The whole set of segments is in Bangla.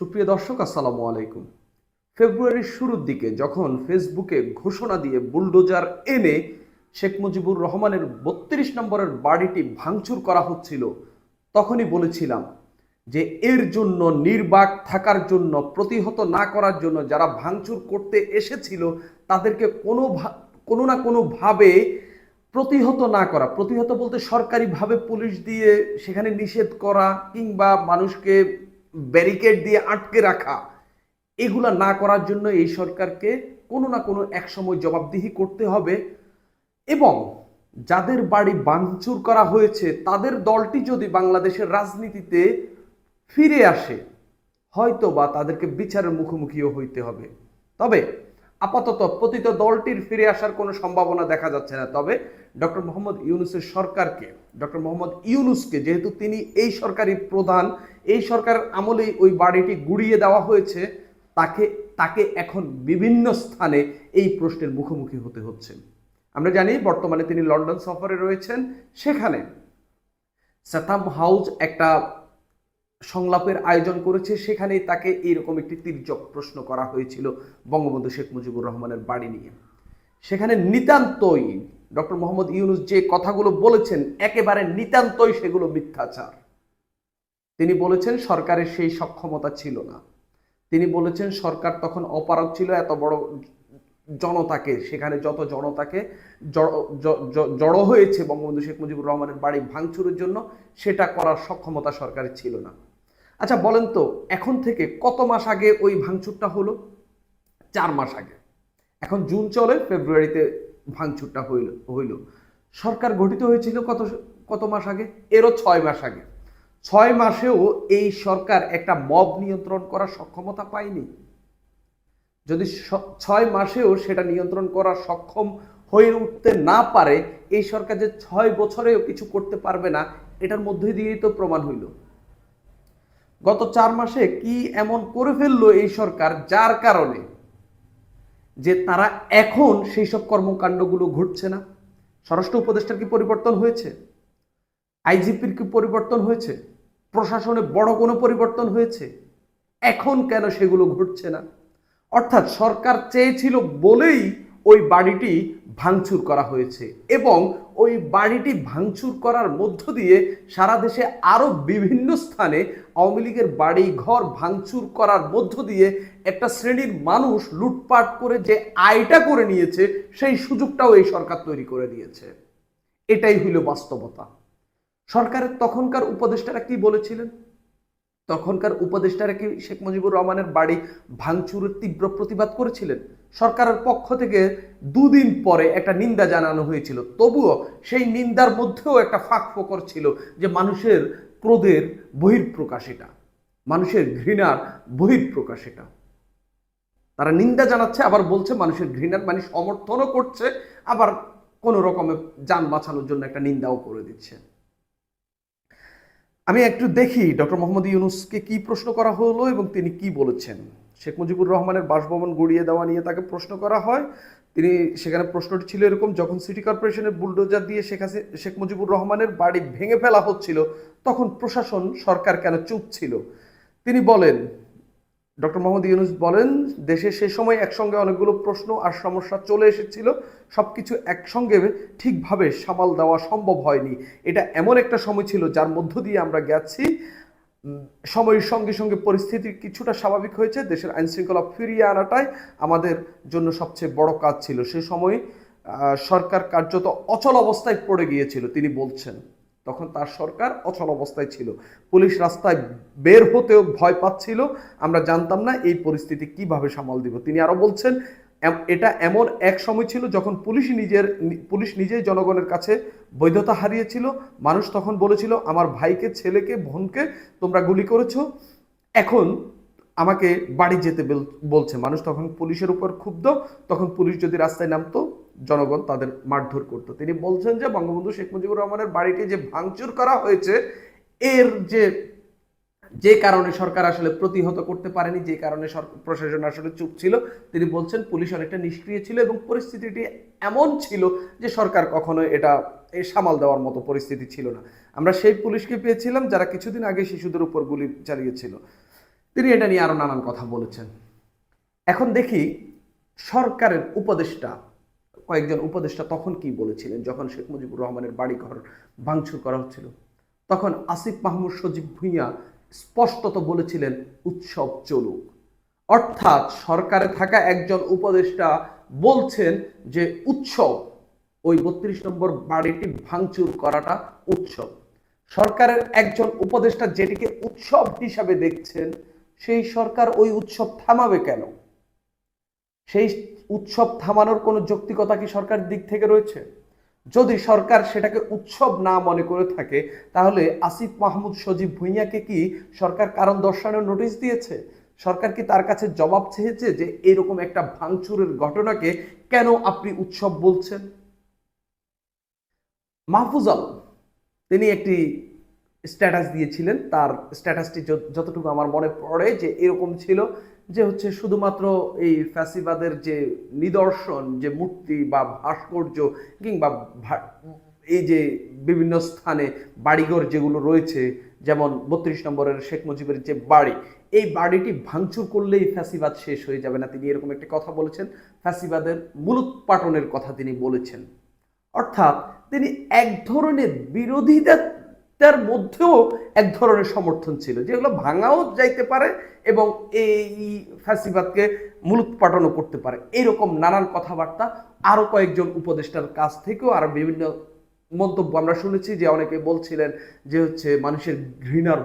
সুপ্রিয় দর্শক, আসসালামু আলাইকুম। ফেব্রুয়ারির শুরুর দিকে যখন ফেসবুকে ঘোষণা দিয়ে বুলডোজার এনে শেখ মুজিবুর রহমানের বত্রিশ নম্বরের বাড়িটি ভাঙচুর করা হচ্ছিল, তখনই বলেছিলাম যে এর জন্য নির্বাক থাকার জন্য, প্রতিহত না করার জন্য যারা ভাঙচুর করতে এসেছিল, তাদেরকে কোনো কোনো না কোনোভাবে প্রতিহত না করা, প্রতিহত বলতে সরকারিভাবে পুলিশ দিয়ে সেখানে নিষেধ করা কিংবা মানুষকে ব্যারিকেড দিয়ে আটকে রাখা, এগুলা না করার জন্য এই সরকারকে কোনো না কোনো একসময় জবাবদিহি করতে হবে এবং যাদের বাড়ি ভাঙচুর করা হয়েছে, তাদের দলটি যদি বাংলাদেশের রাজনীতিতে ফিরে আসে হয়তো বা তাদেরকে বিচারের মুখোমুখিও হইতে হবে। তবে আপাতত পতিত দলটির ফিরে আসার কোনো সম্ভাবনা দেখা যাচ্ছে না। তবে ডক্টর মোহাম্মদ ইউনুসের সরকারকে, ডক্টর মোহাম্মদ ইউনুসকে, যেহেতু তিনি এই সরকারি প্রধান এই সরকারের আমলেই ওই বাড়িটি গুড়িয়ে দেওয়া হয়েছে, তাকে তাকে এখন বিভিন্ন স্থানে এই প্রশ্নের মুখোমুখি হতে হচ্ছে। আমরা জানি বর্তমানে তিনি লন্ডন সফরে রয়েছেন, সেখানে স্যাথাম হাউস একটা সংলাপের আয়োজন করেছে, সেখানেই তাকে এইরকম একটি তির্যক প্রশ্ন করা হয়েছিল বঙ্গবন্ধু শেখ মুজিবুর রহমানের বাড়ি নিয়ে। সেখানে নিতান্তই ডক্টর মোহাম্মদ ইউনুস যে কথাগুলো বলেছেন, একেবারে নিতান্তই সেগুলো মিথ্যাচার। তিনি বলেছেন সরকারের সেই সক্ষমতা ছিল না। তিনি বলেছেন সরকার তখন অপারগ ছিল, এত বড় জনতাকে, সেখানে যত জনতাকে জড়ো হয়েছে বঙ্গবন্ধু শেখ মুজিবুর রহমানের বাড়ি ভাঙচুরের জন্য, সেটা করার সক্ষমতা সরকারের ছিল না। আচ্ছা বলেন তো, এখন থেকে কত মাস আগে ওই ভাঙচুরটা হলো? চার মাস আগে। এখন জুন চলে, ফেব্রুয়ারিতে ভাঙচুরটা হইল হইল। সরকার গঠিত হয়েছিল কত কত মাস আগে? এরও ছয় মাস আগে। ছয় মাসেও এই সরকার একটা মব নিয়ন্ত্রণ করার সক্ষমতা পায়নি। যদি ছয় মাসেও সেটা নিয়ন্ত্রণ করার সক্ষম হয়ে উঠতে না পারে, এই সরকার যে ছয় বছরেও কিছু করতে পারবে না, এটার মধ্যে দিয়েই তো প্রমাণ হইল। গত চার মাসে কি এমন করে ফেলল এই সরকার, যার কারণে যে তারা এখন সেই সব কর্মকাণ্ডগুলো ঘটছে না? স্বরাষ্ট্র উপদেষ্টার কি পরিবর্তন হয়েছে? আইজিপির কি পরিবর্তন হয়েছে? প্রশাসনে বড় কোনো পরিবর্তন হয়েছে? এখন কেন সেগুলো ঘটছে না? অর্থাৎ সরকার চেয়েছিল বলেই ওই বাড়িটি ভাঙচুর করা হয়েছে এবং ওই বাড়িটি ভাঙচুর করার মধ্য দিয়ে সারা দেশে আরও বিভিন্ন স্থানে আওয়ামী লীগের বাড়ি ঘর ভাঙচুর করার মধ্য দিয়ে একটা শ্রেণির মানুষ লুটপাট করে যে আয়টা করে নিয়েছে, সেই সুযোগটাও এই সরকার তৈরি করে দিয়েছে। এটাই হইল বাস্তবতা। সরকারের তখনকার উপদেষ্টারা কি বলেছিলেন? তখনকার উপদেষ্টারা কি শেখ মুজিবুর রহমানের বাড়ি ভাঙচুরের তীব্র প্রতিবাদ করেছিলেন? সরকারের পক্ষ থেকে দুদিন পরে একটা নিন্দা জানানো হয়েছিল। তবুও সেই নিন্দার মধ্যেও একটা ফাঁক ফোকর ছিল যে মানুষের ক্রোধের বহির্প্রকাশ এটা। মানুষের ঘৃণার বহির্প্রকাশ এটা। তারা নিন্দা জানাচ্ছে, আবার বলছে মানুষের ঘৃণার মানে সমর্থনও করছে, আবার কোনো রকমে যান বাঁচানোর জন্য একটা নিন্দাও করে দিচ্ছে। আমি একটু দেখি ডক্টর মোহাম্মদ ইউনুসকে কি প্রশ্ন করা হলো এবং তিনি কি বলেছেন। শেখ মুজিবুর রহমানের বাসভবন গড়িয়ে দেওয়া নিয়ে তাকে প্রশ্ন করা হয়। তিনি সেখানে প্রশ্নটি ছিল এরকম, যখন সিটি কর্পোরেশনের বুলডোজার দিয়ে শেখ শেখ মুজিবুর রহমানের বাড়ি ভেঙে ফেলা হচ্ছিল, তখন প্রশাসন, সরকার কেন চুপ ছিল? তিনি বলেন ডক্টর মোহাম্মদ ইউনুস বলেন দেশে সে সময় একসঙ্গে অনেকগুলো প্রশ্ন আর সমস্যা চলে এসেছিল সব কিছু একসঙ্গে ঠিকভাবে সামাল দেওয়া সম্ভব হয়নি। এটা এমন একটা সময় ছিল যার মধ্য দিয়ে আমরা গেছি। সময়ের সঙ্গে সঙ্গে পরিস্থিতি কিছুটা স্বাভাবিক হয়েছে, দেশের আইন শৃঙ্খলা ফিরিয়ে আনাটাই আমাদের জন্য সবচেয়ে বড় কাজ ছিল। সে সময় সরকার কার্যত অচল অবস্থায় পড়ে গিয়েছিল, তিনি বলছেন। তখন তার সরকার অচল অবস্থায় ছিল। পুলিশ রাস্তায় বের হতেও ভয় পাচ্ছিল। আমরা জানতাম না এই পরিস্থিতি কীভাবে সামাল দিব। তিনি আরও বলছেন এটা এমন এক সময় ছিল যখন পুলিশ নিজের, পুলিশ নিজেই জনগণের কাছে বৈধতা হারিয়েছিল। মানুষ তখন বলেছিল, আমার ভাইকে, ছেলেকে, বোনকে তোমরা গুলি করেছ। এখন আমাকে বাড়ি যেতে বলছে। মানুষ তখন পুলিশের উপর ক্ষুব্ধ। তখন পুলিশ যদি রাস্তায় নামতো জনগণ তাদের মারধর করতো। তিনি বলছেন যে বঙ্গবন্ধু শেখ মুজিবুর রহমানের বাড়িটি যে ভাঙচুর করা হয়েছে, এর যে যে কারণে সরকার আসলে প্রতিহত করতে পারেনি, যে কারণে প্রশাসন আসলে চুপ ছিল, তিনি বলছেন পুলিশ অনেকটা নিষ্ক্রিয় ছিল এবং পরিস্থিতিটি এমন ছিল যে সরকার কখনো এটা সামাল দেওয়ার মতো পরিস্থিতি ছিল না। আমরা সেই পুলিশকে পেয়েছিলাম যারা কিছুদিন আগে শিশুদের উপর গুলি চালিয়েছিল। তিনি এটা নিয়ে আরও নানান কথা বলেছেন। এখন দেখি সরকারের উপদেষ্টা কয়েকজন উপদেষ্টা তখন কি বলেছিলেন? যখন শেখ মুজিবুর রহমানের বাড়িঘর ভাঙচুর করা হচ্ছিল। তখন আসিফ মাহমুদ সজীব ভুঁইয়া স্পষ্টত বলেছিলেন, উৎসব চলুক। অর্থাৎ সরকারে থাকা একজন উপদেষ্টা বলছেন যে, উৎসব, ওই বত্রিশ নম্বর বাড়িটি ভাঙচুর করাটা উৎসব। সরকারের একজন উপদেষ্টা যেটিকে উৎসব হিসাবে দেখছেন, সেই সরকার ওই উৎসব থামাবে কেন? সেই উৎসব থামানোর কোনো যৌক্তিকতা কি সরকার দিক থেকে রয়েছে? যদি সরকার সেটাকে উৎসব না মনে করে থাকে, তাহলে আসিফ মাহমুদ সজীব ভুঁইয়াকে কি সরকার কারণ দর্শানোর নোটিশ দিয়েছে? সরকার কি তার কাছে জবাব চেয়েছে যে এরকম একটা ভাঙচুরের ঘটনাকে কেন আপনি উৎসব বলছেন? মাহফুজ আলম, তিনি একটি স্ট্যাটাস দিয়েছিলেন, তার স্ট্যাটাসটি যতটুকু আমার মনে পড়ে যে এরকম ছিল যে হচ্ছে শুধুমাত্র এই ফ্যাসিবাদের যে নিদর্শন, যে মূর্তি বা ভাস্কর্য কিংবা এই যে বিভিন্ন স্থানে বাড়িঘর যেগুলো রয়েছে, যেমন বত্রিশ নম্বরের শেখ মুজিবের যে বাড়ি, এই বাড়িটি ভাঙচুর করলেই ফ্যাসিবাদ শেষ হয়ে যাবে না। তিনি এরকম একটি কথা বলেছেন, ফ্যাসিবাদের মূলোৎপাটনের কথা তিনি বলেছেন। অর্থাৎ তিনি এক ধরনের বিরোধিতার মধ্যেও এক ধরনের সমর্থন ছিল যেগুলো ভাঙাও যাইতে পারে এবং এই ফ্যাসিবাদকে মূলোৎপাটনও করতে পারে। এরকম নানান কথাবার্তা আরও কয়েকজন উপদেষ্টার কাছ থেকেও আর বিভিন্ন মন্তব্য আমরা শুনেছি, যে অনেকে বলছিলেন যে হচ্ছে মানুষের ঘৃণার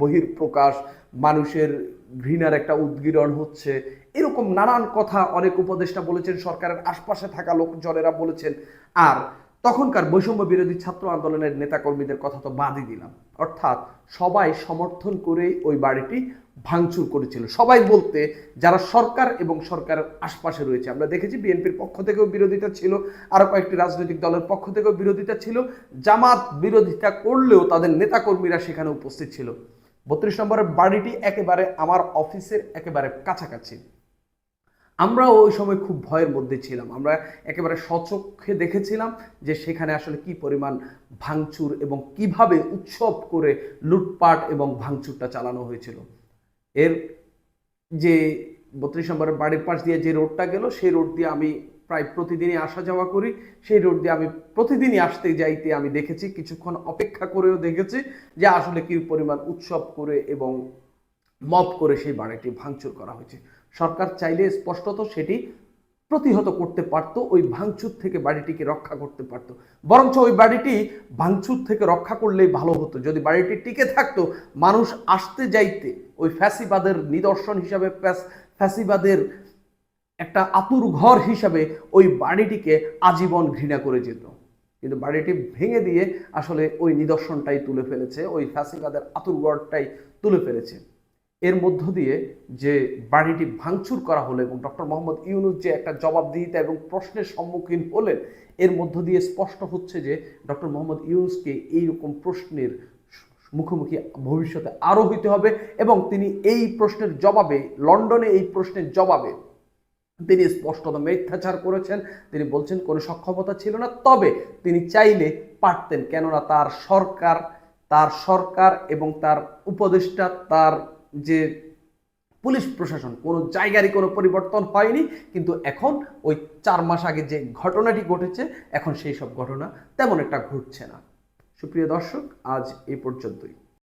বহির প্রকাশ মানুষের ঘৃণার একটা উদ্গীরণ হচ্ছে। এরকম নানান কথা অনেক উপদেষ্টা বলেছেন, সরকারের আশপাশে থাকা লোকজনেরা বলেছেন। আর তখনকার বৈষম্য বিরোধী ছাত্র আন্দোলনের নেতাকর্মীদের কথা তো বাদই দিলাম। অর্থাৎ সবাই সমর্থন করে ওই বাড়িটি ভাঙচুর করেছিল। সবাই বলতে যারা সরকার এবং সরকারের আশপাশে রয়েছে, আমরা দেখেছি বিএনপির পক্ষ থেকেও বিরোধিতা ছিল, আরও কয়েকটি রাজনৈতিক দলের পক্ষ থেকেও বিরোধিতা ছিল, জামাত বিরোধিতা করলেও তাদের নেতাকর্মীরা সেখানে উপস্থিত ছিল। বত্রিশ নম্বরের বাড়িটি একেবারে আমার অফিসের একেবারে কাছাকাছি। আমরা ওই সময় খুব ভয়ের মধ্যে ছিলাম। আমরা একেবারে সচক্ষে দেখেছিলাম যে সেখানে আসলে কি পরিমাণ ভাঙচুর এবং কীভাবে উৎসব করে লুটপাট এবং ভাঙচুরটা চালানো হয়েছিল। এর যে বত্রিশ নম্বরের বাড়ির পাশ দিয়ে যে রোডটা গেল, সেই রোড দিয়ে আমি প্রায় প্রতিদিনই আসা যাওয়া করি। সেই রোড দিয়ে আমি প্রতিদিনই আসতে যাইতে আমি দেখেছি, কিছুক্ষণ অপেক্ষা করেও দেখেছি যে আসলে কি পরিমাণ উৎসব করে এবং মপ করে সেই বাড়িটি ভাঙচুর করা হয়েছে। সরকার চাইলে স্পষ্টত সেটি প্রতিহত করতে পারত, ওই ভাঙচুর থেকে বাড়িটিকে রক্ষা করতে পারত। বরঞ্চ ওই বাড়িটি ভাঙচুর থেকে রক্ষা করলেই ভালো হতো। যদি বাড়িটি টিকে থাকতো, মানুষ আসতে যাইতে, ওই ফ্যাসিবাদের নিদর্শন হিসাবে ফ্যাসিবাদের একটা আতুর ঘর হিসাবে ওই বাড়িটিকে আজীবন ঘৃণা করে যেত। কিন্তু বাড়িটি ভেঙে দিয়ে আসলে ওই নিদর্শনটাই তুলে ফেলেছে, ওই ফ্যাসিবাদের আতুর ঘরটাই তুলে ফেলেছে। এর মধ্য দিয়ে যে বাড়িটি ভাঙচুর করা হলো এবং ডক্টর মোহাম্মদ ইউনুস যে একটা জবাবদিহিতা এবং প্রশ্নের সম্মুখীন হলেন, এর মধ্য দিয়ে স্পষ্ট হচ্ছে যে ডক্টর মোহাম্মদ ইউনুসকে এইরকম প্রশ্নের মুখোমুখি ভবিষ্যতে আরও হইতে হবে এবং তিনি এই প্রশ্নের জবাবে, লন্ডনে এই প্রশ্নের জবাবে তিনি স্পষ্টত মিথ্যাচার করেছেন। তিনি বলছেন, কোনো সক্ষমতা ছিল না। তবে তিনি চাইলে পারতেন কেননা তার সরকার তার সরকার এবং তার উপদেষ্টা, তার যে পুলিশ প্রশাসন, কোনো জায়গারই কোনো পরিবর্তন হয়নি, কিন্তু এখন ওই চার মাস আগে যে ঘটনাটি ঘটেছে, এখন সেই সব ঘটনা তেমন একটা ঘটছে না। সুপ্রিয় দর্শক, আজ এ পর্যন্তই।